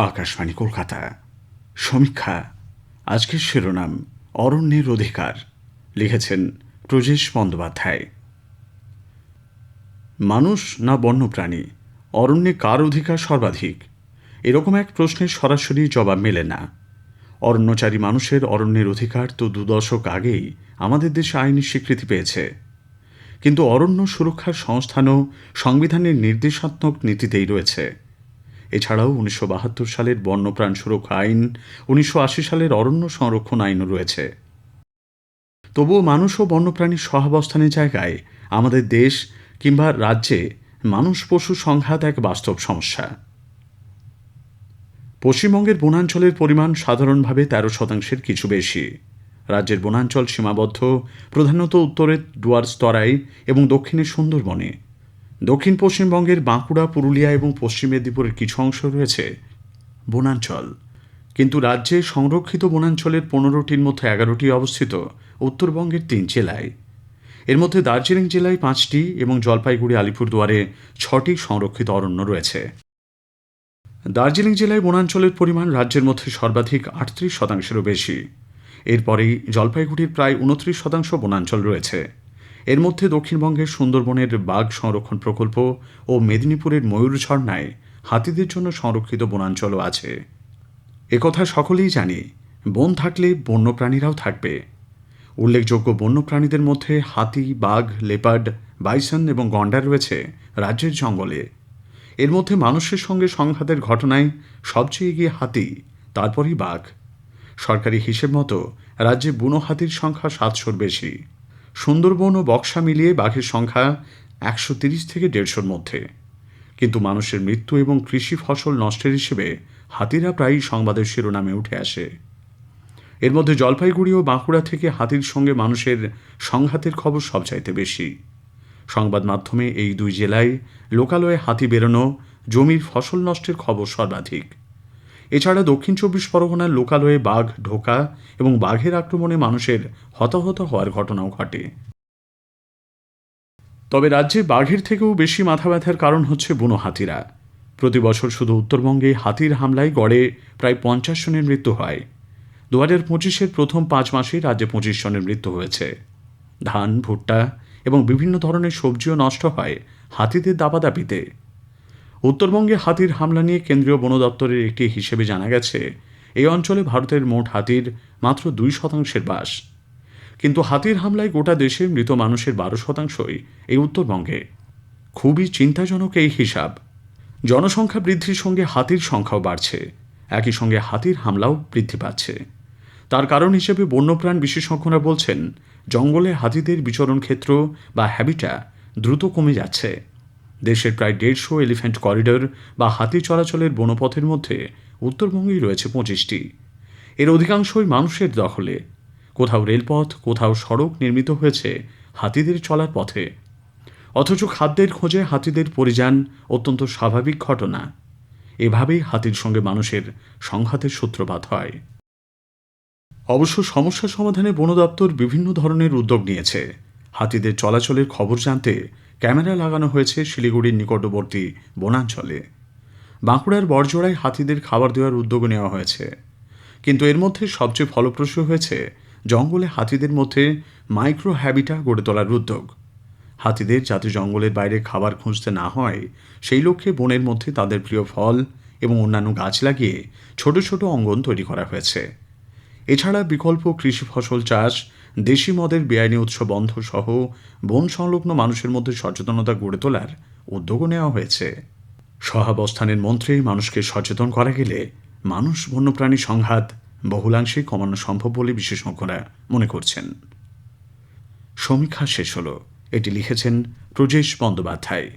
আকাশবাণী কলকাতা। সমীক্ষা। আজকের শিরোনাম, অরণ্যের অধিকার। লিখেছেন প্রজেশ বন্দ্যোপাধ্যায়। মানুষ না বন্যপ্রাণী? অরণ্যে কার অধিকার সর্বাধিক? এরকম এক প্রশ্নের সরাসরি জবাব মেলে না। অরণ্যচারী মানুষের অরণ্যের অধিকার তো দু দশক আগেই আমাদের দেশে আইনি স্বীকৃতি পেয়েছে। কিন্তু অরণ্য সুরক্ষার সংস্থানও সংবিধানের নির্দেশাত্মক নীতিতেই রয়েছে। এছাড়াও উনিশশো বাহাত্তর সালের বন্যপ্রাণ সুরক্ষা আইন, উনিশশো আশি সালের অরণ্য সংরক্ষণ আইনও রয়েছে। তবুও মানুষ ও বন্যপ্রাণীর সহাবস্থানের জায়গায় আমাদের দেশ কিংবা রাজ্যে মানুষ পশু সংঘাত এক বাস্তব সমস্যা। পশ্চিমবঙ্গের বনাঞ্চলের পরিমাণ সাধারণভাবে তেরো শতাংশের কিছু বেশি। রাজ্যের বনাঞ্চল সীমাবদ্ধ, প্রধানত উত্তরের ডুয়ার্স তরাই এবং দক্ষিণের সুন্দরবনে। দক্ষিণ পশ্চিমবঙ্গের বাঁকুড়া, পুরুলিয়া এবং পশ্চিম মেদিনীপুরের কিছু অংশ রয়েছে বনাঞ্চল। কিন্তু রাজ্যে সংরক্ষিত বনাঞ্চলের পনেরোটির মধ্যে এগারোটি অবস্থিত উত্তরবঙ্গের তিন জেলায়। এর মধ্যে দার্জিলিং জেলায় পাঁচটি এবং জলপাইগুড়ি, আলিপুরদুয়ারে ছটি সংরক্ষিত অরণ্য রয়েছে। দার্জিলিং জেলায় বনাঞ্চলের পরিমাণ রাজ্যের মধ্যে সর্বাধিক আটত্রিশ শতাংশেরও বেশি। এরপরেই জলপাইগুড়ির প্রায় উনত্রিশ শতাংশ বনাঞ্চল রয়েছে। এর মধ্যে দক্ষিণবঙ্গের সুন্দরবনের বাঘ সংরক্ষণ প্রকল্প ও মেদিনীপুরের ময়ূর ঝর্ণায় হাতিদের জন্য সংরক্ষিত বনাঞ্চলও আছে। একথা সকলেই জানি, বন থাকলে বন্যপ্রাণীরাও থাকবে। উল্লেখযোগ্য বন্যপ্রাণীদের মধ্যে হাতি, বাঘ, লেপার্ড, বাইসন এবং গন্ডার রয়েছে রাজ্যের জঙ্গলে। এর মধ্যে মানুষের সঙ্গে সংঘাতের ঘটনায় সবচেয়ে এগিয়ে হাতি, তারপরই বাঘ। সরকারি হিসেব মতো রাজ্যে বুনো হাতির সংখ্যা সাতশোর বেশি। সুন্দরবন ও বক্সা মিলিয়ে বাঘের সংখ্যা একশো তিরিশ থেকে দেড়শোর মধ্যে। কিন্তু মানুষের মৃত্যু এবং কৃষি ফসল নষ্টের হিসেবে হাতিরা প্রায়ই সংবাদের শিরোনামে উঠে আসে। এর মধ্যে জলপাইগুড়ি ও বাঁকুড়া থেকে হাতির সঙ্গে মানুষের সংঘাতের খবর সবচাইতে বেশি। সংবাদ মাধ্যমে এই দুই জেলায় লোকালয়ে হাতি বেরোনো, জমির ফসল নষ্টের খবর সর্বাধিক। এছাড়া দক্ষিণ চব্বিশ পরগনার লোকালয়ে বাঘ ঢোকা এবং বাঘের আক্রমণে মানুষের হতাহত হওয়ার ঘটনাও ঘটে। তবে রাজ্যে বাঘের থেকেও বেশি মাথা ব্যথার কারণ হচ্ছে বুনো হাতিরা। প্রতি বছর শুধু উত্তরবঙ্গে হাতির হামলায় গড়ে প্রায় পঞ্চাশ জনের মৃত্যু হয়। দু হাজার পঁচিশের প্রথম পাঁচ মাসে রাজ্যে পঁচিশ জনের মৃত্যু হয়েছে। ধান, ভুট্টা এবং বিভিন্ন ধরনের সবজিও নষ্ট হয় হাতিদের দাপাদাপিতে। উত্তরবঙ্গে হাতির হামলা নিয়ে কেন্দ্রীয় বন দপ্তরের একটি হিসেবে জানা গেছে, এই অঞ্চলে ভারতের মোট হাতির মাত্র দুই শতাংশের বাস। কিন্তু হাতির হামলায় গোটা দেশে মৃত মানুষের বারো শতাংশই এই উত্তরবঙ্গে। খুবই চিন্তাজনক এই হিসাব। জনসংখ্যা বৃদ্ধির সঙ্গে হাতির সংখ্যাও বাড়ছে। একই সঙ্গে হাতির হামলাও বৃদ্ধি পাচ্ছে। তার কারণ হিসেবে বন্যপ্রাণ বিশেষজ্ঞরা বলছেন, জঙ্গলে হাতিদের বিচরণ ক্ষেত্র বা হ্যাবিটা দ্রুত কমে যাচ্ছে। দেশের প্রায় দেড়শো এলিফ্যান্ট করিডর বা হাতি চলাচলের বনপথের মধ্যে উত্তরবঙ্গেই রয়েছে পঁচিশটি। এর অধিকাংশই মানুষের দখলে। কোথাও রেলপথ, কোথাও সড়ক নির্মিত হয়েছে হাতিদের চলার পথে। অথচ খাদ্যের খোঁজে হাতিদের পরিযান অত্যন্ত স্বাভাবিক ঘটনা। এভাবেই হাতির সঙ্গে মানুষের সংঘাতের সূত্রপাত হয়। অবশ্য সমস্যা সমাধানে বন দপ্তর বিভিন্ন ধরনের উদ্যোগ নিয়েছে। হাতিদের চলাচলের খবর জানতে ক্যামেরা লাগানো হয়েছে শিলিগুড়ির নিকটবর্তী বনাঞ্চলে। বাঁকুড়ার বড়জোড়ায় হাতিদের খাবার দেওয়ার উদ্যোগ নেওয়া হয়েছে। কিন্তু এর মধ্যে সবচেয়ে ফলপ্রসূ হয়েছে জঙ্গলে হাতিদের মধ্যে মাইক্রো হ্যাবিটা গড়ে তোলার উদ্যোগ। হাতিদের যাতে জঙ্গলের বাইরে খাবার খুঁজতে না হয়, সেই লক্ষ্যে বনের মধ্যে তাদের প্রিয় ফল এবং অন্যান্য গাছ লাগিয়ে ছোট ছোট অঙ্গন তৈরি করা হয়েছে। এছাড়া বিকল্প কৃষি ফসল চাষ দেশি মদের বেআইনি উৎস বন্ধ সহ বন সংলগ্ন মানুষের মধ্যে সচেতনতা গড়ে তোলার উদ্যোগও নেওয়া হয়েছে। সহাবস্থানের মন্ত্রে মানুষকে সচেতন করা গেলে মানুষ বন্যপ্রাণী সংঘাত বহুলাংশেই কমানো সম্ভব বলে বিশেষজ্ঞরা মনে করছেন। সমীক্ষা শেষ হল। এটি লিখেছেন প্রজেশ বন্দ্যোপাধ্যায়।